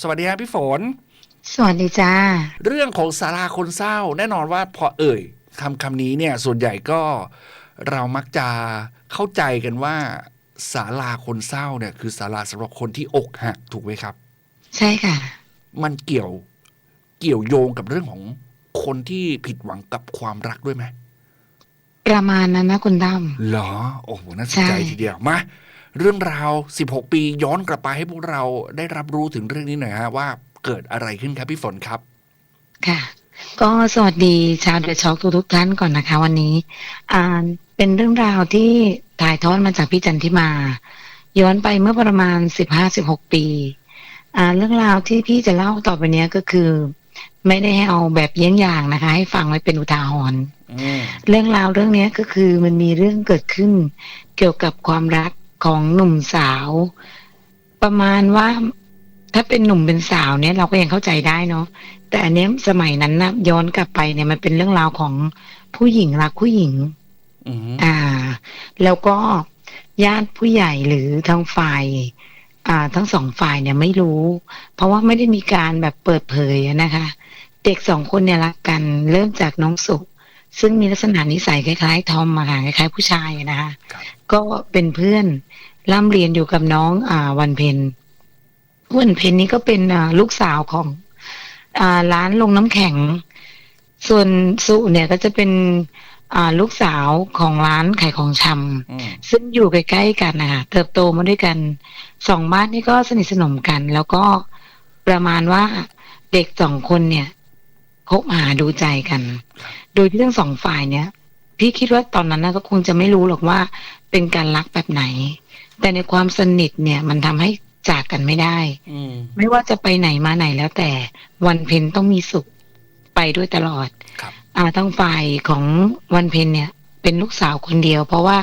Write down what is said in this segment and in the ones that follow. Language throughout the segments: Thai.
สวัสดีครับพี่ฝน สวัสดีจ้า เรื่องของสาราคนเศร้า แน่นอนว่าพอเอ่ยคำคำนี้เนี่ย ส่วนใหญ่ก็เรามักจะเข้าใจกันว่าศาลาคนเศร้าเนี่ย คือศาลาสำหรับคนที่อกหักถูกไหมครับ ใช่ค่ะ มันเกี่ยวเกี่ยวโยงกับเรื่องของคนที่ผิดหวังกับความรักด้วยไหมประมาณนั้นนะคุณตั้มเหรอ โอ้โหน่าสนใจใช่ทีเดียวมา เรื่องราว 16 ปีย้อนกลับไปให้พวกเราได้รับรู้ถึงเรื่องนี้หน่อยฮะว่าเกิดอะไรขึ้นครับพี่ฝนครับ ค่ะ ก็สวัสดีชาวเดอะช็อกทุกๆท่านก่อนนะคะ วันนี้อ่าเป็นเรื่องราวที่ถ่ายทอดมาจากพี่จันทิมา ย้อนไปเมื่อประมาณสิบห้าสิบหกปีอ่าเรื่องราวที่พี่จะเล่าต่อไปเนี้ยก็คือ ไม่ได้ให้เอาแบบเยี่ยงอย่างนะคะ ให้ฟังไว้เป็นอุทาหรณ์อืมเรื่องราวเรื่องเนี้ยก็คือมันมีเรื่องเกิดขึ้น เกี่ยวกับความรัก ของหนุ่มสาว ประมาณว่า ถ้าเป็นหนุ่มเป็นสาวเนี่ย เราก็ยังเข้าใจได้เนาะแต่อันเนี้ยสมัยนั้นนะย้อนกลับไปเนี่ยมันเป็นเรื่องราวของผู้หญิงรักผู้หญิงอืมอ่า แล้วก็ญาติผู้ใหญ่หรือทางฝ่ายอ่า ทั้งสองฝ่ายเนี่ยไม่รู้ เพราะว่าไม่ได้มีการแบบเปิดเผยอะนะคะ เด็กสองคนเนี่ยรักกันเริ่มจากน้องสุ ซึ่งมีลักษณะนิสัยคล้ายๆ ทอมมาค่ะคล้ายๆ ผู้ชายอะนะคะครับก็เป็นเพื่อนร่ำเรียนอยู่กับน้องอ่าวันเพ็ญวันเพ็ญนี้ก็เป็นอ่าลูกสาวของอ่าร้านลงน้ำแข็ง ส่วนสุเนี่ยก็จะเป็นอ่าลูกสาวของร้านขายของชำอืมซึ่งอยู่ใกล้ๆกันนะคะเติบโตมาด้วยกันสองบ้านนี่ก็สนิทสนมกัน แล้วก็ประมาณว่าเด็กสองคนเนี่ย คบหาดูใจกัน โดยที่ทั้งสองฝ่ายเนี่ยพี่คิดว่าตอนนั้นนะก็คงจะไม่รู้หรอกว่าเป็นการรักแบบไหน แต่ในความสนิทเนี่ยมันทำให้จากกันไม่ได้อืมไม่ว่าจะไปไหนมาไหนแล้วแต่วันเพ็ญต้องมีสุขไปด้วยตลอดครับอ่าทั้งฝ่ายของวันเพ็ญเนี่ย เป็นลูกสาวคนเดียว เพราะว่า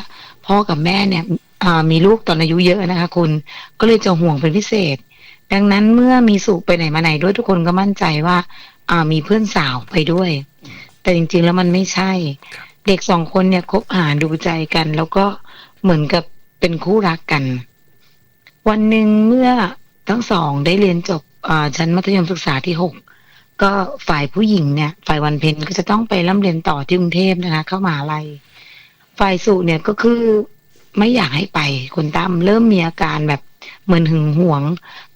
พ่อกับแม่เนี่ยอ่ามีลูกตอนอายุเยอะนะคะคุณก็เลยจะห่วงเป็นพิเศษ ดังนั้นเมื่อมีสุไปไหนมาไหนด้วยทุกคนก็มั่นใจว่า อ่ามีเพื่อนสาวไปด้วย แต่จริง ๆ แล้วมันไม่ใช่ เด็กสองคนเนี่ยคบหาดูใจกัน แล้วก็เหมือนกับเป็นคู่รักกัน วันหนึ่งเมื่อทั้งสองได้เรียนจบอ่าชั้นมัธยมศึกษาที่หกก็ฝ่ายผู้หญิงเนี่ย ฝ่ายวันเพ็ญก็จะต้องไปร่ำเรียนต่อที่กรุงเทพนะคะ เข้ามหาลัยฝ่ายสุเนี่ยก็คือไม่อยากให้ไปคุณตั้มเริ่มมีอาการแบบเหมือนหึงหวง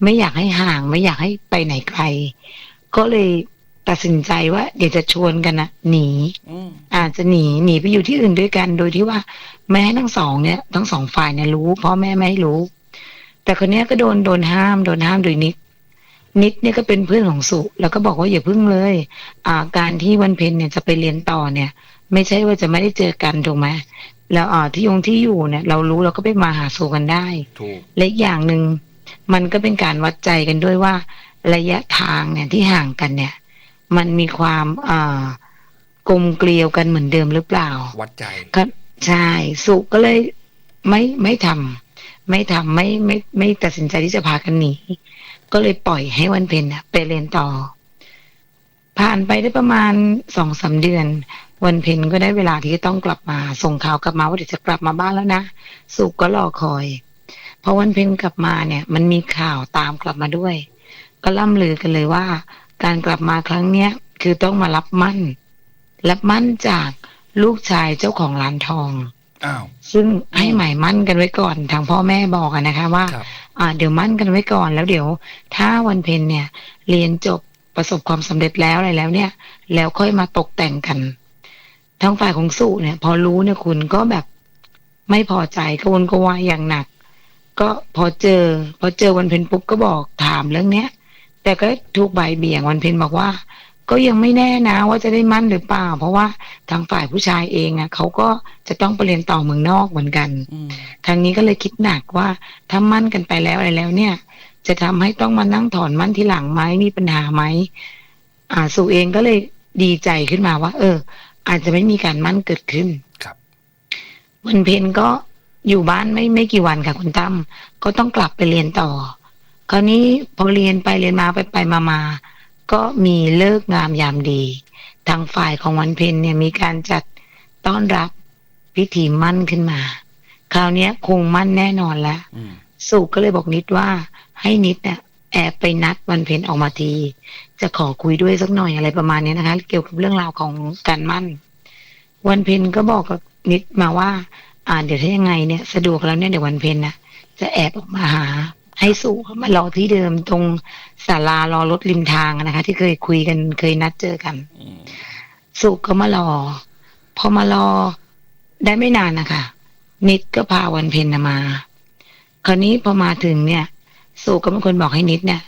ไม่อยากให้ห่าง ไม่อยากให้ไปไหนไกล ก็เลย ตัดสินใจว่า เดี๋ยวจะชวนกันนะหนีอืมอาจจะหนีหนีไปอยู่ที่อื่นด้วยกัน โดยที่ว่าแม่ให้ทั้งสองเนี่ยทั้งสองฝ่ายเนี่ยรู้พ่อแม่ไม่ให้รู้ แต่คนเนี้ยก็โดนโดนห้ามโดนห้ามโดยนิดนิดเนี่ยก็เป็นเพื่อนของสุแล้วก็บอกว่าอย่าพึ่งเลย อ่า การที่วันเพ็ญเนี่ยจะไปเรียนต่อเนี่ย ไม่ใช่ว่าจะไม่ได้เจอกันถูกไหมแล้วอ่าที่ยงที่อยู่เนี่ย เรารู้เราก็ไปมาหาสู่กันได้ถูกและอีกอย่างหนึ่งมันก็เป็นการวัดใจกันด้วยว่า ระยะทางเนี่ยที่ห่างกันเนี่ย มันมีความอ่ากลมเกลียวกันเหมือนเดิมหรือเปล่า วัดใจก็ใช่สุก็เลยไม่ไม่ทำไม่ทำไม่ไม่ไม่ตัดสินใจที่จะพากันหนีก็เลยปล่อยให้วันเพ็ญน่ะไปเรียนต่อ ผ่านไปได้ประมาณสองสามเดือน วันเพ็ญก็ได้เวลาที่จะต้องกลับมา ส่งข่าวกลับมาว่าเดี๋ยวจะกลับมาบ้านแล้วนะสุก็รอคอยพอวันเพ็ญกลับมาเนี่ย มันมีข่าวตามกลับมาด้วย ก็ล่ำลือกันเลยว่า การกลับมาครั้งเนี้ยคือต้องมารับมั่น รับมั่นจากลูกชายเจ้าของร้านทองอ้าวซึ่งให้หมายมั่นกันไว้ก่อนทางพ่อแม่บอกอะนะคะ ว่าครับอ่า เดี๋ยวมั่นกันไว้ก่อนแล้วเดี๋ยว ถ้าวันเพ็ญเนี่ย เรียนจบประสบความสำเร็จแล้วอะไรแล้วเนี่ย แล้วค่อยมาตกแต่งกันทั้งฝ่ายของสุเนี่ย พอรู้เนี่ยคุณก็แบบไม่พอใจกระวนกระวายอย่างหนัก ก็พอเจอ พอเจอวันเพ็ญปุ๊บก็บอกถามเรื่องเนี้ย แต่ก็ถูกใบายเบี่ยงวันเพ็ญบอกว่า ก็ยังไม่แน่นะว่าจะได้มั่นหรือเปล่า เพราะว่าทางฝ่ายผู้ชายเองอะเขาก็จะต้องไปเรียนต่อเมืองนอกเหมือนกันอืมทางนี้ก็เลยคิดหนักว่าถ้ามั่นกันไปแล้วอะไรแล้วเนี่ย จะทำให้ต้องมานั่งถอนมั่นทีหลังไหมมีปัญหาไหมอ่าสุเองก็เลยดีใจขึ้นมาว่า เออ อาจจะไม่มีการมั่นเกิดขึ้นครับ วันเพ็ญก็อยู่บ้านไม่ไม่กี่วันค่ะคุณตั้มก็ต้องกลับไปเรียนต่อ คราวนี้พอเรียนไปเรียนมาไปไปมามาก็มีเลิกงามยามดี ทางฝ่ายของวันเพ็ญเนี่ยมีการจัดต้อนรับพิธีมั่นขึ้นมา คราวเนี้ยคงมั่นแน่นอนแล้วอืมสุก็เลยบอกนิดว่าให้นิดเนี่ยแอบไปนัดวันเพ็ญออกมาที จะขอคุยด้วยสักหน่อยอะไรประมาณเนี้ยนะคะ เกี่ยวกับเรื่องราวของการมั่น วันเพ็ญก็บอกกับนิดมาว่า อ่าเดี๋ยวถ้ายังไงเนี่ย สะดวกแล้วเนี่ยเดี๋ยววันเพ็ญนะจะแอบออกมาหา ให้สู่มารอที่เดิมตรงศาลารอรถริมทางอะนะคะ ที่เคยคุยกันเคยนัดเจอกันอืมสุก็มารอ พอมารอได้ไม่นานนะคะนิดก็พาวันเพ็ญน่ะมา คราวนี้พอมาถึงเนี่ยสุก็เป็นคนบอกให้นิดเนี่ย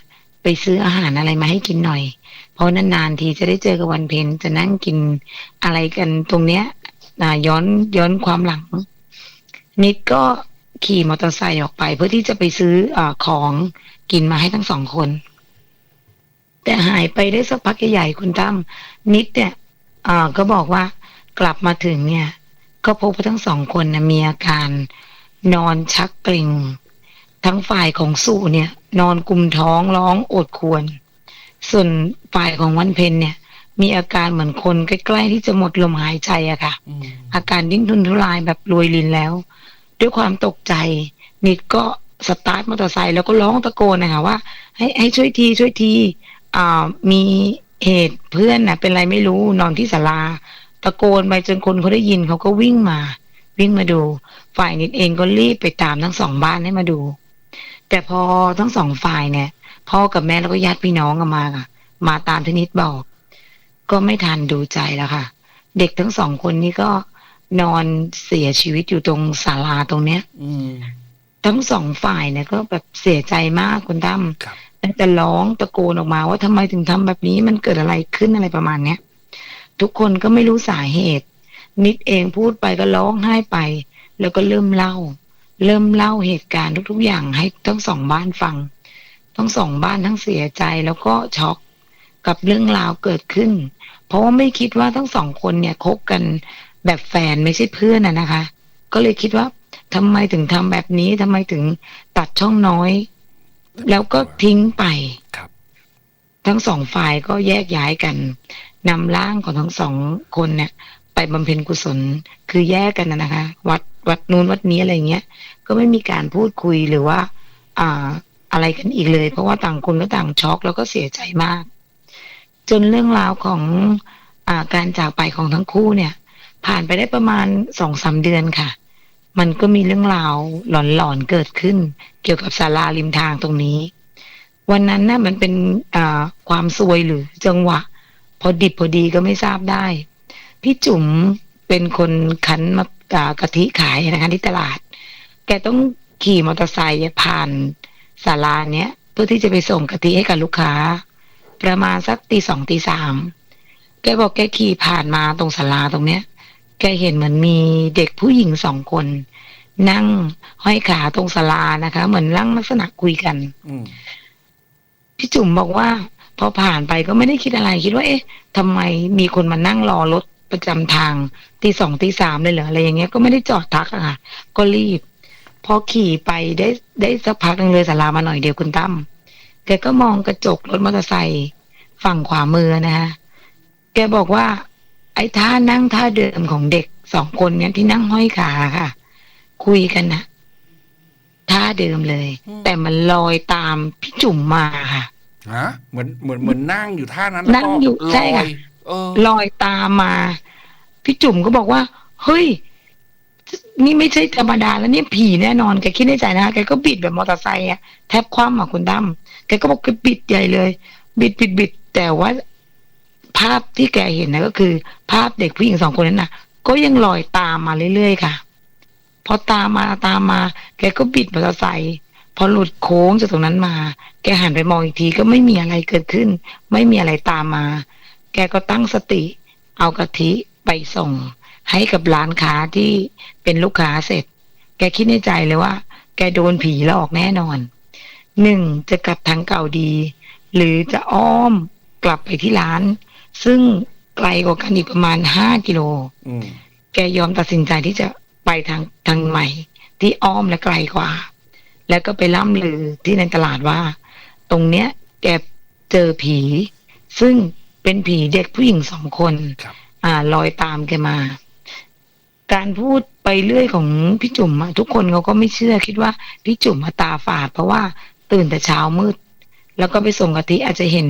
ไปซื้ออาหารอะไรมาให้กินหน่อย เพราะนานๆทีจะได้เจอกับวันเพ็ญจะนั่งกินอะไรกันตรงเนี้ยอ่าย้อนย้อนความหลังนิดก็ ขี่มอเตอร์ไซค์ออกไป เพื่อที่จะไปซื้ออาของกินมาให้ทั้งสองคน แต่หายไปได้สักพักใหญ่ๆคุณตั้มนิดเนี่ยอ่าก็บอกว่ากลับมาถึงเนี่ย ก็พบว่าทั้งสองคนนะมีอาการนอนชักเกร็งทั้งฝ่ายของสู่เนี่ย นอนกุมท้องร้องโอดครวร ส่วนฝ่ายของวันเพ็ญเนี่ย มีอาการเหมือนคนใกล้ๆที่จะหมดลมหายใจอะค่ะอืมอาการดิ้นทุนทุรายแบบรวยลินแล้ว ด้วยความตกใจ นิดก็สตาร์ทมอเตอร์ไซค์แล้วก็ร้องตะโกนนะคะว่า ให้ให้ช่วยทีช่วยทีอ่ามีเหตุเพื่อนน่ะเป็นไรไม่รู้นอนที่ศาลา ตะโกนไปจนคนเขาได้ยินเขาก็วิ่งมา วิ่งมาดู ฝ่ายนิดเองก็รีบไปตามทั้งสองบ้านให้มาดู แต่พอทั้งสองฝ่ายเนี่ย พ่อกับแม่แล้วก็ญาติพี่น้องกันมาค่ะ มาตามที่นิดบอก ก็ไม่ทันดูใจแล้วค่ะ เด็กทั้งสองคนนี้ก็ นอนเสียชีวิตอยู่ตรงศาลาตรงเนี้ยอืมทั้งสองฝ่ายเนี่ยก็แบบเสียใจมากคุณตั้มครับแล้วจะร้องตะโกนออกมาว่าทำไมถึงทำแบบนี้มันเกิดอะไรขึ้นอะไรประมาณเนี้ยทุกคนก็ไม่รู้สาเหตุ นิดเองพูดไปก็ร้องไห้ไป แล้วก็เริ่มเล่า เริ่มเล่าเหตุการณ์ทุก ๆ อย่างให้ทั้งสองบ้านฟัง ทั้งสองบ้านทั้งเสียใจแล้วก็ช็อกกับเรื่องราวเกิดขึ้น เพราะว่าไม่คิดว่าทั้งสองคนเนี่ยคบกัน แบบแฟนไม่ใช่เพื่อนนะนะคะ ก็เลยคิดว่าทำไมถึงทำแบบนี้ทำไมถึงตัดช่องน้อย แล้วก็ทิ้งไปครับ ทั้งสองฝ่ายก็แยกย้ายกันนำร่างของทั้งสองคนเนี่ย ไปบำเพ็ญกุศลคือแยกกันนะนะคะ วัดวัดนู้นวัดนี้อะไรเงี้ย ก็ไม่มีการพูดคุยหรือว่า อ่า อะไรกันอีกเลย เพราะว่าต่างคนก็ต่างช็อกแล้วก็เสียใจมาก จนเรื่องราวของ อ่าการจากไปของทั้งคู่เนี่ย ผ่านไปได้ประมาณสองสามเดือนค่ะ มันก็มีเรื่องราวหลอนๆเกิดขึ้น เกี่ยวกับศาลาริมทางตรงนี้ วันนั้นน่ะมันเป็นความซวยหรือจังหวะ พอดิบพอดีก็ไม่ทราบได้ พี่จุ๋มเป็นคนคั้นมาอ่ากะทิขายนะคะที่ตลาด แกต้องขี่มอเตอร์ไซค์ผ่านศาลาเนี้ยเพื่อที่จะไปส่งกะทิให้กับลูกค้า ประมาณสักตีสองตีสามแกบอกแกขี่ผ่านมาตรงศาลาตรงเนี้ย แกเห็นเหมือนมีเด็กผู้หญิงสองคน นั่งห้อยขาตรงศาลานะคะ เหมือนนั่งลักษณะคุยกันอืมพี่จุ๋มบอกว่า พอผ่านไปก็ไม่ได้คิดอะไรคิดว่า เอ๊ะทำไมมีคนมานั่งรอรถประจำทางตีสองตีสามเลยเหรออะไรอย่างเงี้ยก็ไม่ได้จอดทักอะค่ะ ก็รีบ พอขี่ไปได้ได้สักพักหนึงเลยสารามาหน่อยเดียวคุณตั้มแกก็มองกระจกรถมอเตอร์ไซค์ฝั่งขวามือนะคะแกบอกว่า ไอ้ท่านั่งท่าเดิมของเด็กสองคนเนี้ยที่นั่งห้อยขาค่ะ คุยกันนะท่าเดิมเลย แต่มันลอยตามพี่จุ๋มมาค่ะฮะเหมือนเหมือนเหมือนนั่งอยู่ท่านั้นแล้วนั่งก็อยู่ลใช่อค่ะยเออลอยตามมา พี่จุ๋มก็บอกว่า เฮ้ย นี่ไม่ใช่ธรรมดาแล้วนี่ผีแน่นอนแกคิดในใจนะคะแกก็บิดแบบมอเตอร์ไซค์อะแทบคว่ำอะคุณตั้มแกก็บอกแกบิดใหญ่เลย บิดบิดบิดแต่ว่า ภาพที่แกเห็นนะก็คือ ภาพเด็กผู้หญิงสองคนนั้นน่ะ ก็ยังลอยตามมาเรื่อยๆค่ะ พอตามมาตามมา แกก็บิดมอเตอร์ไซค์พอหลุดโค้งจากตรงนั้นมา แกหันไปมองอีกทีก็ไม่มีอะไรเกิดขึ้น ไม่มีอะไรตามมา แกก็ตั้งสติ เอากะทิไปส่ง ให้กับร้านค้าที่เป็นลูกค้าเสร็จ แกคิดในใจเลยว่า แกโดนผีหลอกแน่นอนหนึ่งจะกลับทางเก่าดี หรือจะอ้อมกลับไปที่ร้าน ซึ่งไกลกว่ากันอีกประมาณห้ากิโลอืมแกยอมตัดสินใจที่จะไปทางทางใหม่ ที่อ้อมและไกลกว่า แล้วก็ไปล่ำลือที่ในตลาดว่า ตรงเนี้ย แกเจอผี ซึ่งเป็นผีเด็กผู้หญิงสองคนครับอ่าลอยตามแกมา การพูดไปเรื่อยของพี่จุ๋มอะทุกคนเขาก็ไม่เชื่อคิดว่าพี่จุ๋มมาตาฝาด เพราะว่าตื่นแต่เช้ามืด แล้วก็ไปส่งกะทิอาจจะเห็น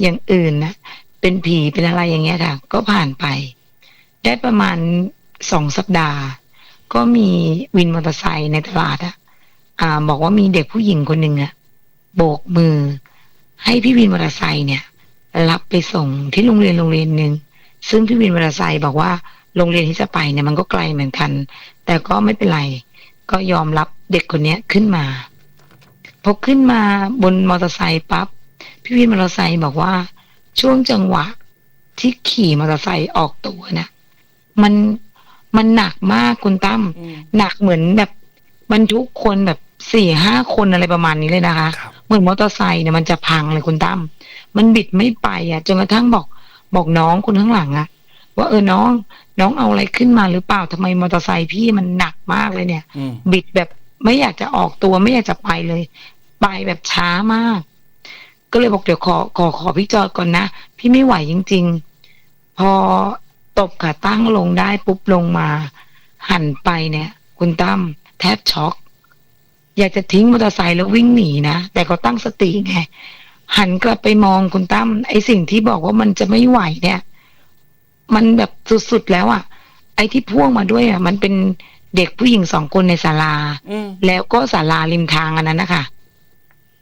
อย่างอื่นนะ เป็นผีเป็นอะไรอย่างเงี้ยค่ะ ก็ผ่านไป ได้ประมาณสองสัปดาห์ ก็มีวินมอเตอร์ไซค์ในตลาดอะอ่า บอกว่ามีเด็กผู้หญิงคนหนึ่งอะโบกมือ ให้พี่วินมอเตอร์ไซค์เนี่ย รับไปส่งที่โรงเรียนโรงเรียนหนึ่งซึ่งพี่วินมอเตอร์ไซค์บอกว่าโรงเรียนที่จะไปเนี่ยมันก็ไกลเหมือนกัน แต่ก็ไม่เป็นไร ก็ยอมรับเด็กคนเนี้ยขึ้นมาพอขึ้นมาบนมอเตอร์ไซค์ปั๊บพี่วินมอเตอร์ไซค์บอกว่า ช่วงจังหวะ ที่ขี่มอเตอร์ไซค์ออกตัวนะมันมันหนักมากคุณตั้มอืมหนักเหมือนแบบบรรทุกคนแบบสี่ห้าคนอะไรประมาณนี้เลยนะคะครับเหมือนมอเตอร์ไซค์เนี่ยมันจะพังเลยคุณตั้มมันบิดไม่ไปอะจนกระทั่งบอกบอกน้องคนข้างหลังอะว่าเออน้อง น้องเอาอะไรขึ้นมาหรือเปล่าทำไมมอเตอร์ไซค์พี่มันหนักมากเลยเนี่ยอืมบิดแบบไม่อยากจะออกตัวไม่อยากจะไปเลย ไปแบบช้ามาก ก็เลยบอกเดี๋ยวขอขอขอพี่จอดก่อนนะ พี่ไม่ไหวจริง ๆ พอตบขาตั้งลงได้ปุ๊บลงมา หันไปเนี่ย คุณตั้มแทบช็อก อยากจะทิ้งมอเตอร์ไซค์แล้ววิ่งหนีนะ แต่ก็ตั้งสติไงหันกลับไปมองคุณตั้มไอสิ่งที่บอกว่ามันจะไม่ไหวเนี่ย มันแบบสุดๆแล้วอะ่ะ ไอ้ที่พ่วงมาด้วยอะ่ะ มันเป็นเด็กผู้หญิงสองคนในศาลาอืมแล้วก็ศาลาริมทางอันนั้นนะคะ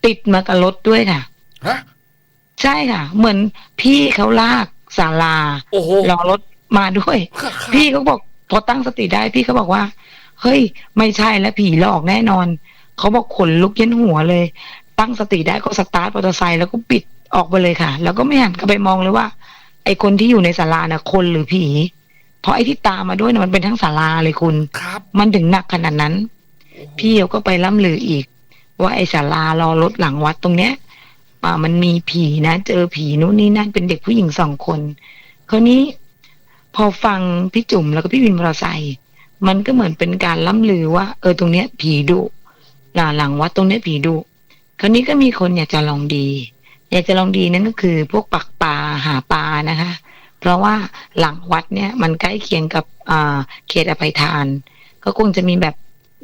ติดมากับรถด้วยค่ะ ฮะใช่ค่ะ เหมือนพี่เขาลากศาลาโอ้โห รอรถมาด้วยครับพี่เขาบอกพอตั้งสติได้พี่เขาบอกว่า เฮ้ย ไม่ใช่แล้วผีหลอกแน่นอน เขาบอกขนลุกเย็นหัวเลย ตั้งสติได้ก็สตาร์ทมอเตอร์ไซค์แล้วก็ปิดออกไปเลยค่ะ แล้วก็ไม่หันกลับไปมองเลยว่า ไอ้คนที่อยู่ในศาลาน่ะคนหรือผี เพราะไอ้ที่ตามมาด้วยน่ะมันเป็นทั้งศาลาเลยคุณ ครับ มันถึงหนักขนาดนั้นโอ้โหพี่เขาก็ไปล่ำลืออีก ว่าไอ้ศาลารอรถหลังวัดตรงเนี้ย่ามันมีผีนะเจอผีนู่นนี่นั่นเป็นเด็กผู้หญิงสองคนคราวนี้พอฟังพี่จุ๋มแล้วก็พี่วินมอเตอร์ไซค์มันก็เหมือนเป็นการล่ำลือว่า เออตรงเนี้ย ผีดุหลังหลังวัดตรงเนี้ยผีดุคราวนี้ก็มีคนอยากจะลองดี อยากจะลองดีนั่นก็คือ พวกปักปลาหาปลานะคะ เพราะว่าหลังวัดเนี่ยมันใกล้เคียงกับอ่าเขตอภัยทาน ก็คงจะมีแบบ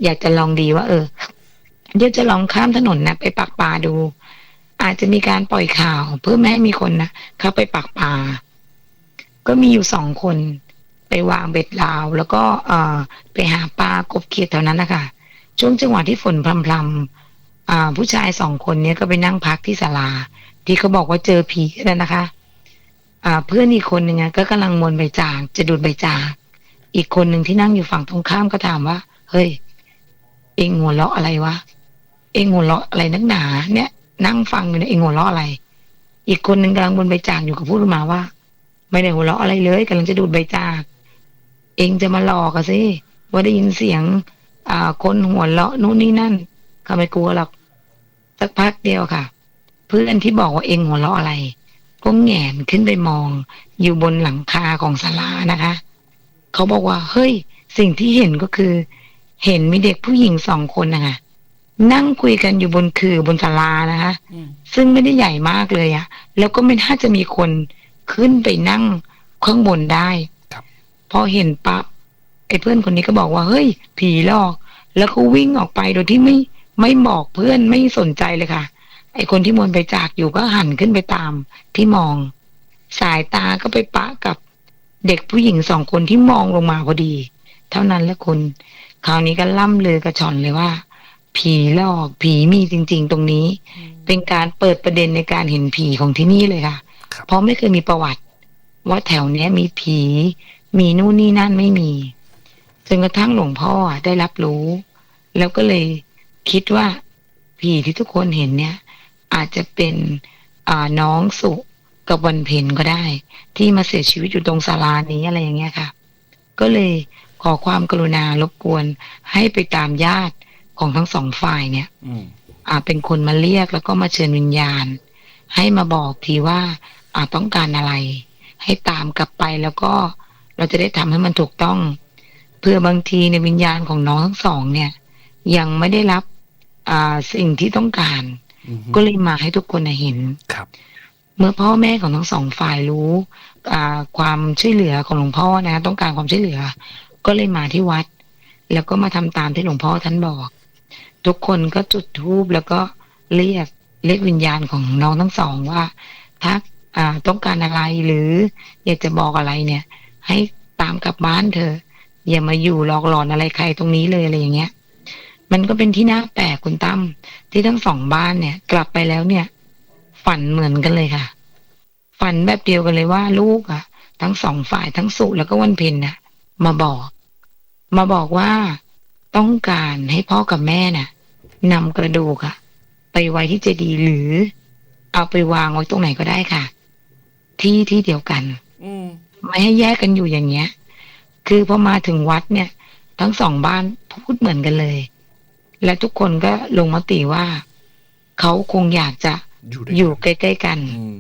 อยากจะลองดีว่า เออ เดี๋ยวจะลองข้ามถนนนะไปปักปลาดู อาจจะมีการปล่อยข่าวเพื่อไม่ให้มีคนนะเข้าไปปักปลาก็มีอยู่สองคน ไปวางเบ็ดลาว แล้วก็เออไปหาปลากบเขียดแถวนั้นนะคะช่วงจังหวะที่ฝนพรำๆอ่า ผู้ชายสองคนเนี้ยก็ไปนั่งพักที่ศาลา ที่เขาบอกว่าเจอผีนั่นนะคะ อ่า เพื่อนอีกคนหนึ่งก็กำลังมวนใบจากจะดูดใบจากอีกคนหนึ่งที่นั่งอยู่ฝั่งตรงข้ามก็ถามว่า เฮ้ย เองหัวเราะอะไรวะ เองหัวเราะอะไรนักหนา เนี่ย นั่งฟังอยู่เนี่ยเองหัวเราะอะไร อีกคนหนึ่งกำลังบนใบจากอยู่กับพูดมาว่า ไม่ได้หัวเราะอะไรเลยกำลังจะดูดใบจาก เองจะมาหลอกอะสิว่าได้ยินเสียง อ่า คนหัวเราะนู่นนี่นั่นก็ไม่กลัวหรอกสักพักเดียวค่ะ เพื่อนที่บอกว่าเองหัวเราะอะไรก็แงนขึ้นไปมอง อยู่บนหลังคาของศาลานะคะ เขาบอกว่า เฮ้ย สิ่งที่เห็นก็คือ เห็นมีเด็กผู้หญิงสองคนนะคะ นั่งคุยกันอยู่บนคือบนศาลานะคะอืมซึ่งไม่ได้ใหญ่มากเลยอะแล้วก็ไม่น่าจะมีคนขึ้นไปนั่งข้างบนได้ครับพอเห็นปั๊บไอ้เพื่อนคนนี้ก็บอกว่าเฮ้ย ผีหลอก แล้วก็วิ่งออกไปโดยที่ไม่ไม่บอกเพื่อนไม่สนใจเลยค่ะ ไอ้คนที่มวนไปจากอยู่ก็หันขึ้นไปตามที่มอง สายตาก็ไปปะกับเด็กผู้หญิงสองคนที่มองลงมาพอดี เท่านั้นแหละคุณคราวนี้ก็ล่ำลือกระชอนเลยว่า ผีหลอกผีมีจริง ๆ ตรงนี้ เป็นการเปิดประเด็นในการเห็นผีของที่นี่เลยค่ะครับเพราะไม่เคยมีประวัติ ว่าแถวเนี้ยมีผี มีนู่นนี่นั่นไม่มีจนกระทั่งหลวงพ่ออะได้รับรู้ แล้วก็เลยคิดว่าผีที่ทุกคนเห็นเนี่ย อาจจะเป็นอ่าน้องสุกับวันเพ็ญก็ได้ ที่มาเสียชีวิตอยู่ตรงศาลานี้อะไรอย่างเงี้ยค่ะ ก็เลยขอความกรุณารบกวนให้ไปตามญาติ ของทั้งสองฝ่ายเนี่ยอืมอ่า เป็นคนมาเรียกแล้วก็มาเชิญวิญญาณ ให้มาบอกทีว่า อ่าต้องการอะไร ให้ตามกลับไปแล้วก็เราจะได้ทำให้มันถูกต้อง เพื่อบางทีในวิญญาณของน้องทั้งสองเนี่ย ยังไม่ได้รับ อ่าสิ่งที่ต้องการอืมก็เลยมาให้ทุกคนน่ะเห็นครับ เมื่อพ่อแม่ของทั้งสองฝ่ายรู้ อ่า ความช่วยเหลือของหลวงพ่อนะ ต้องการความช่วยเหลือ ก็เลยมาที่วัด แล้วก็มาทำตามที่หลวงพ่อท่านบอก ทุกคนก็จุดธูปแล้วก็เรียกเรียกวิญญาณของน้องทั้งสองว่าถ้าอ่าต้องการอะไรหรืออยากจะบอกอะไรเนี่ย ให้ตามกลับบ้านเธอะอย่ามาอยู่หลอกหลอนอะไรใครตรงนี้เลยอะไรอย่างเงี้ย มันก็เป็นที่น่าแปลกคุณตั้มที่ทั้งสองบ้านเนี่ย กลับไปแล้วเนี่ย ฝันเหมือนกันเลยค่ะ ฝันแบบเดียวกันเลยว่าลูกอะทั้งสองฝ่ายทั้งสุแล้วก็วันเพ็ญน่ะ มาบอก มาบอกว่าต้องการให้พ่อกับแม่น่ะ นำกระดูกอะไปไว้ที่เจดีย์หรือ เอาไปวางไว้ตรงไหนก็ได้ค่ะ ที่ที่เดียวกันอืมไม่ให้แยกกันอยู่อย่างเงี้ย คือพอมาถึงวัดเนี่ย ทั้งสองบ้านพูดเหมือนกันเลย และทุกคนก็ลงมติว่าเขาคงอยากจะอยู่ด้วยอยู่กันใกล้ๆกันอืม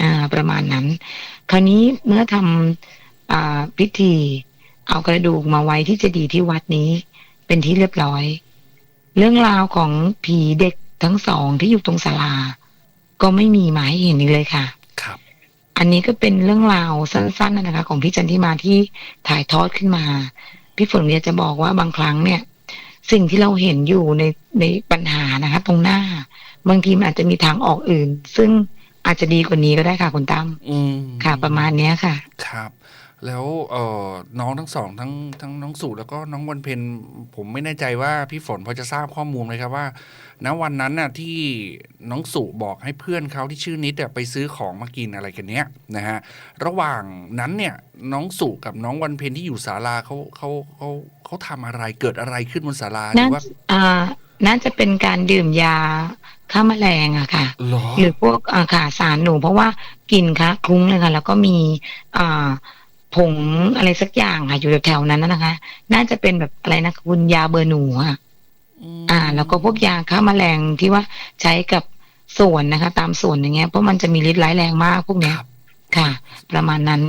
อ่า ประมาณนั้น คราวนี้เมื่อทำอ่าพิธี เอากระดูกมาไว้ที่เจดีย์ที่วัดนี้ เป็นที่เรียบร้อย เรื่องราวของผีเด็กทั้งสองที่อยู่ตรงศาลา ก็ไม่มีหมายเห็นอีกเลยค่ะ ครับ อันนี้ก็เป็นเรื่องราวสั้นๆนะคะ ของพี่จันทิมาที่ถ่ายทอดขึ้นมา พี่ฝนเนี่ยจะบอกว่าบางครั้งเนี่ย สิ่งที่เราเห็นอยู่ในในปัญหานะคะ ตรงหน้า บางทีมันอาจจะมีทางออกอื่น ซึ่งอาจจะดีกว่านี้ก็ได้ค่ะคุณตั้มอืมค่ะ ประมาณเนี้ยค่ะ ครับ แล้วเอ่อน้องทั้งสองทั้งทั้งน้องสู่แล้วก็น้องวันเพ็ญผมไม่แน่ใจว่าพี่ฝนพอจะทราบข้อมูลไหมครับว่า ณวันนั้นน่ะที่น้องสู่บอกให้เพื่อนเขาที่ชื่อนิดอะไปซื้อของมากินอะไรกันเนี้ยนะฮะระหว่างนั้นเนี่ยน้องสู่กับน้องวันเพ็ญที่อยู่ศาลาเขาเขาเขาเขาทำอะไรเกิดอะไรขึ้นบนศาลาหรืน่าอว่าอ่าน่าจะเป็นการดื่มยาฆ่าแมลงอะค่ะหรอหรือพวกอาขาสารหนูเพราะว่ากินคะคลุ้งเลยค่ะแล้วก็มีอ่า ผงอะไรสักอย่างค่ะ อยู่แถวๆนั้นนะนะคะ น่าจะเป็นแบบอะไรนะคุณยาเบอร์หนูอะมอ่า แล้วก็พวกยาฆ่าแมลงที่ว่าใช้กับสวนนะคะ ตามสวนอย่างเงี้ยเพราะมันจะมีฤทธิ์ร้ายแรงมากพวกเนี้ยครับค่ะ ประมาณนั้น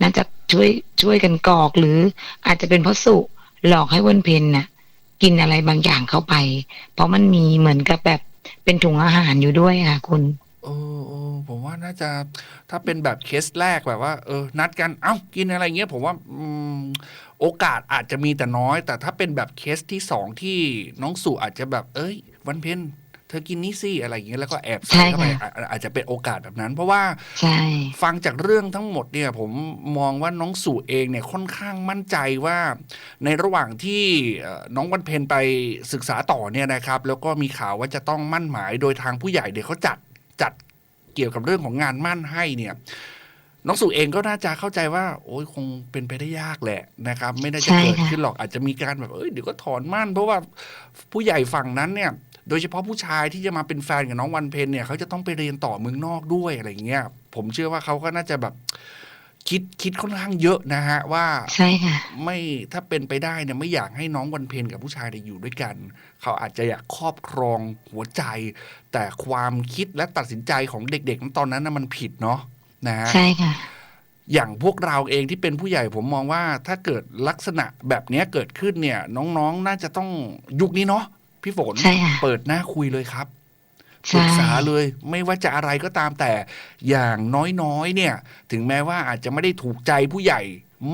น่าจะช่วยช่วยกันกรอกหรือ อาจจะเป็นเพราะสุหลอกให้วันเพ็ญน่ะ กินอะไรบางอย่างเข้าไป เพราะมันมีเหมือนกับแบบเป็นถุงอาหารอยู่ด้วยค่ะคุณ เออเออผมว่าน่าจะถ้าเป็นแบบเคสแรกแบบว่าเออนัดกันเอ้ากินอะไรเงี้ยผมว่าอืมโอกาสอาจจะมีแต่น้อย แต่ถ้าเป็นแบบเคสที่สองที่น้องสู่อาจจะแบบ เอ้ย วันเพ็ญเธอกินนี่สิอะไรอย่างเงี้ยแล้วก็แอบใส่ใช่เข้าไปค่ะ อาอาจจะเป็นโอกาสแบบนั้น เพราะว่า ใช่ ฟังจากเรื่องทั้งหมดเนี่ยผมมองว่าน้องสู่เองเนี่ยค่อนข้างมั่นใจว่า ในระหว่างที่เอ่อน้องวันเพ็ญไปศึกษาต่อเนี่ยนะครับ แล้วก็มีข่าวว่าจะต้องมั่นหมายโดยทางผู้ใหญ่เดี๋ยวเขาจัดจัด เกี่ยวกับเรื่องของงานมั่นให้เนี่ยน้องสู่เองก็น่าจะเข้าใจว่า โอ้ยคงเป็นไปได้ยากแหละนะครับ ไม่น่าจะใช่เกิดค่ะขึ้นหรอกอาจจะมีการแบบเอ้ยเดี๋ยวก็ถอนมั่นเพราะว่าผู้ใหญ่ฝั่งนั้นเนี่ย โดยเฉพาะผู้ชายที่จะมาเป็นแฟนกับน้องวันเพ็ญเนี่ยเขาจะต้องไปเรียนต่อเมืองนอกด้วยอะไรอย่างเงี้ยผมเชื่อว่าเขาก็น่าจะแบบ คิดคิดค่อนข้างเยอะนะฮะว่าใช่ค่ะไม่ถ้าเป็นไปได้เนี่ยไม่อยากให้น้องวันเพ็ญกับผู้ชายเนี่ยอยู่ด้วยกัน เขาอาจจะอยากครอบครองหัวใจ แต่ความคิดและตัดสินใจของเด็กๆตอนนั้นนะมันผิดเนาะนะฮะใช่ค่ะอย่างพวกเราเองที่เป็นผู้ใหญ่ผมมองว่าถ้าเกิดลักษณะแบบเนี้ยเกิดขึ้นเนี่ย น้องๆน่าจะต้องยุคนี้เนาะพี่ฝนใช่ค่ะเปิดหน้าคุยเลยครับใช่ ปรึกษาเลยไม่ว่าจะอะไรก็ตามแต่อย่างน้อยๆเนี่ย ถึงแม้ว่าอาจจะไม่ได้ถูกใจผู้ใหญ่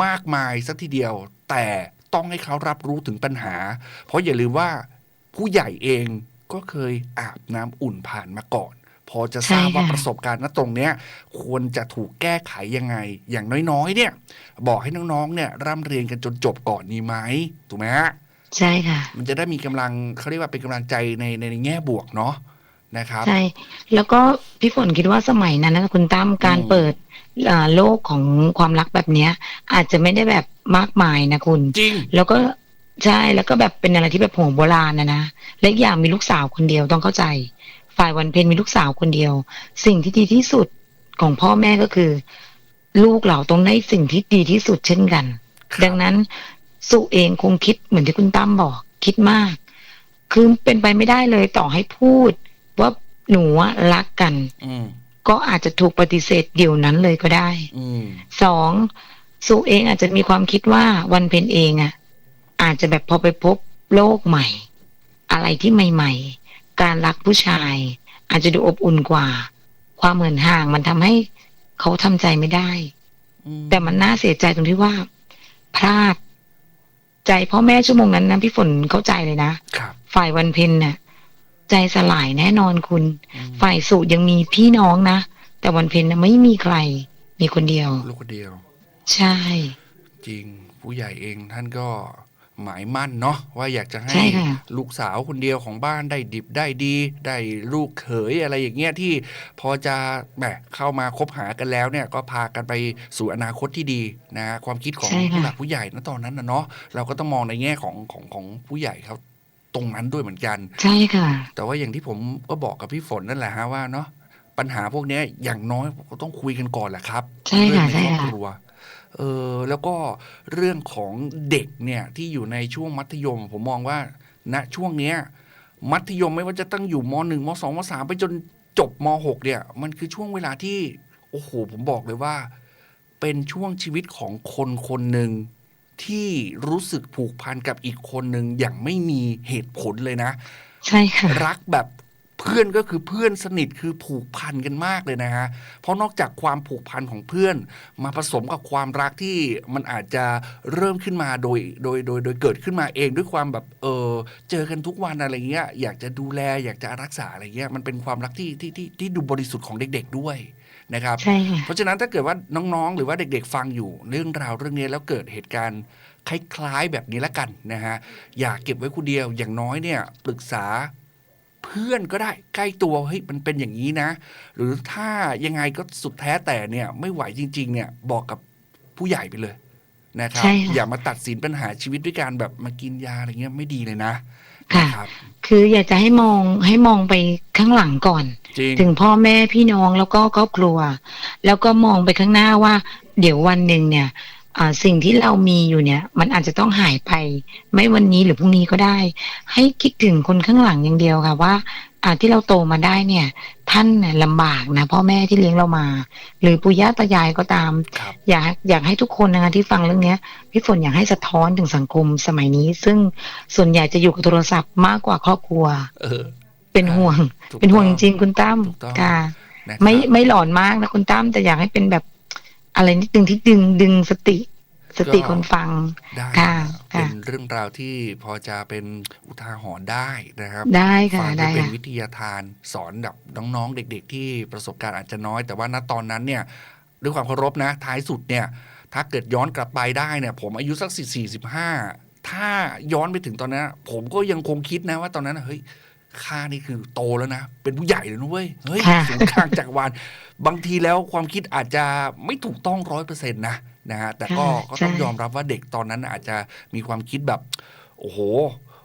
มากมายสักทีเดียว แต่ต้องให้เขารับรู้ถึงปัญหา เพราะอย่าลืมว่าผู้ใหญ่เองก็เคยอาบน้ำอุ่นผ่านมาก่อน พอจะทราบใช่ค่ะว่าประสบการณ์ณตรงเนี้ยควรจะถูกแก้ไขยังไง อย่างน้อยๆ เนี่ย บอกให้น้องๆ เนี่ยร่ำเรียนกันจนจบก่อนดีไหมถูกไหมฮะใช่ค่ะ มันจะได้มีกำลังเขาเรียกว่าเป็นกำลังใจในในในแง่บวกเนาะ นะครับ ใช่ แล้วก็พี่ฝนคิดว่าสมัยนั้นนะคุณตั้มการอืมเปิดอ่าโลกของความรักแบบเนี้ย อาจจะไม่ได้แบบมากมายนะคุณ จริง แล้วก็ใช่แล้วก็แบบเป็นอะไรที่แบบโหโบราณนะนะและอีกอย่างมีลูกสาวคนเดียวต้องเข้าใจ ฝ่ายวันเพ็ญมีลูกสาวคนเดียว สิ่งที่ดีที่สุดของพ่อแม่ก็คือ ลูกเราต้องได้สิ่งที่ดีที่สุดเช่นกันครับดังนั้นสุเองคงคิดเหมือนที่คุณตั้มบอก คิดมาก คือเป็นไปไม่ได้เลยต่อให้พูดว่า หนูอะรักกันอืมก็อาจจะถูกปฏิเสธเดี๋ยวนั้นเลยก็ได้อืมสองสุเองอาจจะมีความคิดว่าวันเพ็ญเองอะ่ะอาจจะแบบพอไปพบโลกใหม่ อะไรที่ใหม่ ๆ การรักผู้ชาย อาจจะดูอบอุ่นกว่า ความเหมือนห่างมันทำให้เขาทำใจไม่ได้อืมแต่มันน่าเสียใจตรงที่ว่า พลาด ใจพ่อแม่ชั่วโมงนั้นนะพี่ฝนเข้าใจเลยนะครับฝ่ายวันเพ็ญน่ะ ใจสลายแน่นอนคุณอืมฝ่ายสุยังมีพี่น้องนะ แต่วันเพ็ญนะไม่มีใคร มีคนเดียว ลูกคนเดียว ใช่ จริงผู้ใหญ่เองท่านก็หมายมั่นเนาะว่าอยากจะให้ใช่ค่ะ ลูกสาวคนเดียวของบ้านได้ดิบได้ดี ได้ลูกเขยอะไรอย่างเงี้ยที่พอจะแหมเข้ามาคบหากันแล้วเนี่ยก็พากันไปสู่อนาคตที่ดีนะ ความคิดของใช่ค่ะ ผู้หลักผู้ใหญ่นะตอนนั้นนะเนาะเราก็ต้องมองในแง่ของของของผู้ใหญ่เขา ตรงนั้นด้วยเหมือนกัน ใช่ค่ะ แต่ว่าอย่างที่ผมก็บอกกับพี่ฝนนั่นแหละฮะว่าเนาะปัญหาพวกเนี้ยอย่างน้อยก็ต้องคุยกันก่อนแหละครับใช่ค่ะเรื่องในครอบใช่ค่ะครัวเออแล้วก็เรื่องของเด็กเนี่ยที่อยู่ในช่วงมัธยม ผมมองว่าณช่วงเนี้ย มัธยมไม่ว่าจะตั้งอยู่มหนึ่งมสองมสามไปจนจบมหกเนี่ย มันคือช่วงเวลาที่ โอ้โหผมบอกเลยว่า เป็นช่วงชีวิตของคนคนหนึ่ง ที่รู้สึกผูกพันกับอีกคนหนึ่งอย่างไม่มีเหตุผลเลยนะ ใช่ค่ะ รักแบบเพื่อนก็คือเพื่อนสนิทคือผูกพันกันมากเลยนะฮะ เพราะนอกจากความผูกพันของเพื่อน มาผสมกับความรักที่มันอาจจะเริ่มขึ้นมาโดยโดยโดยโดยเกิดขึ้นมาเองด้วยความแบบเออเจอกันทุกวันอะไรเงี้ยอยากจะดูแลอยากจะรักษาอะไรเงี้ยมันเป็นความรักที่ที่ที่ที่ดูบริสุทธิ์ของเด็ก ๆ ด้วย นะครับใช่ค่ะเพราะฉะนั้นถ้าเกิดว่าน้องๆ หรือว่าเด็กๆฟังอยู่เรื่องราวเรื่องนี้แล้วเกิดเหตุการณ์คล้ายๆแบบนี้ละกันนะฮะอย่าเก็บไว้คนเดียวอย่างน้อยเนี่ยปรึกษาเพื่อนก็ได้ใกล้ตัวเฮ้ยมันเป็นอย่างนี้นะ หรือถ้ายังไงก็สุดแท้แต่เนี่ยไม่ไหวจริง ๆ เนี่ยบอกกับผู้ใหญ่ไปเลยนะครับใช่ค่ะอย่ามาตัดสินปัญหาชีวิตด้วยการแบบมากินยาอะไรเงี้ยไม่ดีเลยนะ ค่ะนะครับ คืออยากจะให้มองให้มองไปข้างหลังก่อน จริง ถึงพ่อแม่พี่น้องแล้วก็ครอบครัว แล้วก็มองไปข้างหน้าว่า เดี๋ยววันหนึ่งเนี่ยอ่าสิ่งที่เรามีอยู่เนี่ย มันอาจจะต้องหายไป ไม่วันนี้หรือพรุ่งนี้ก็ได้ ให้คิดถึงคนข้างหลังอย่างเดียวค่ะว่า อ่าที่เราโตมาได้เนี่ย ท่านเนี่ยลำบากนะพ่อแม่ที่เลี้ยงเรามา หรือปู่ย่าตายายก็ตามครับอยากอยากให้ทุกคนนะคะที่ฟังเรื่องเนี้ยพี่ฝนอยากให้สะท้อนถึงสังคมสมัยนี้ ซึ่งส่วนใหญ่จะอยู่กับโทรศัพท์มากกว่าครอบครัว เออ เป็นห่วงถูกเป็นห่วงต้จองริงๆคุณตั้มถูกต้องค่ะนะครับไม่ไม่หลอนมากนะคุณตั้มแต่อยากให้เป็นแบบอะไรนิดนึงที่ดึงดึงสติ สติคนฟังได้ค่ะเป็ค่ะนเรื่องราวที่พอจะเป็นอุทาหรณ์ได้นะครับ ได้ค่ะฟังได้เพื่อเป็นค่ะวิทยาทานสอนแบบน้องๆเด็ก ๆ ที่ประสบการณ์อาจจะน้อย แต่ว่าณตอนนั้นเนี่ย ด้วยความเคารพนะ ท้ายสุดเนี่ย ถ้าเกิดย้อนกลับไปได้เนี่ย ผมอายุสักสี่สี่สิบห้าถ้าย้อนไปถึงตอนนั้นผมก็ยังคงคิดนะว่าตอนนั้นเฮ้ยข้านี่คือโตแล้วนะ เป็นผู้ใหญ่แล้วนะเว้ย เฮ้ยค่ะสูงกลางจักรวาลบางทีแล้วความคิดอาจจะไม่ถูกต้องร้อยเปอร์เซ็นต์นะ นะฮะแต่ก็ก็ต้องยอมรับว่าเด็กตอนนั้นอาจจะมีความคิดแบบ โอ้โห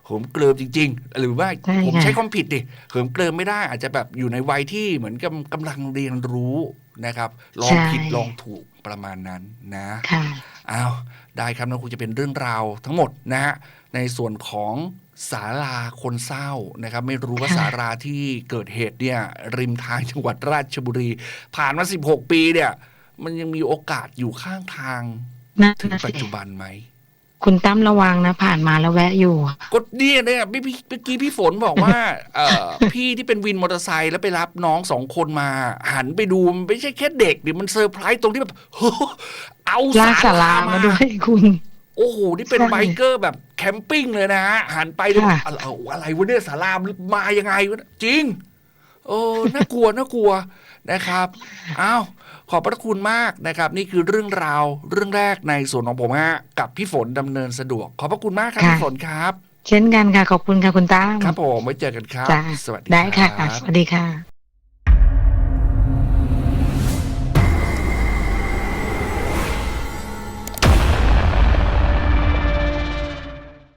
เหิมเกลิมจริง ๆ หรือว่าใช่ผมค่ะใช้ความผิดดิเหิมเกลิมไม่ได้อาจจะแบบอยู่ในวัยที่เหมือนกำกำลังเรียนรู้นะครับ ลองผิดลองถูกประมาณนั้นนะค่ะอ้าวได้ครับนั่นคงจะเป็นเรื่องราวทั้งหมดนะฮะในส่วนของศาลาคนเศร้านะครับ ไม่รู้ว่าค่ะศาลาที่เกิดเหตุเนี่ย ริมทางจังหวัดราชบุรี ผ่านมา 16 ปีเนี่ย มันยังมีโอกาสอยู่ข้างทางนั่นถึงนะปัจสิจุบันไหม คุณตั้มระวังนะผ่านมาแล้วแวะอยู่ก็เนี่ยเนี่ยพี่พี่เมื่อกี้พี่ฝนบอกว่า เอ่อพี่ที่เป็นวินมอเตอร์ไซค์แล้วไปรับน้องสองคนมา หันไปดูมันไม่ใช่แค่เด็กดิมันเซอร์ไพรส์ตรงที่แบบเฮ้อเอาลากศาลามามาด้วยคุณโอ้โห นี่เป็นใช่ไบเกอร์แบบแคมปิ้งเลยนะฮะหันไปดูค่ะอะไรอะไรวะเนี่ยสารามมายังไงวะจริงเออน่ากลัวน่ากลัวนะครับ อ้าว ขอบพระคุณมากนะครับ นี่คือเรื่องราวเรื่องแรกในส่วนของผมฮะกับพี่ฝนดำเนินสะดวก ขอบพระคุณมากครับค่ะพี่ฝนครับ เช่นกันค่ะ ขอบคุณค่ะคุณตั้มครับผมไว้เจอกันครับจ้าสวัสดีได้ค่ะรับสวัสดีค่ะ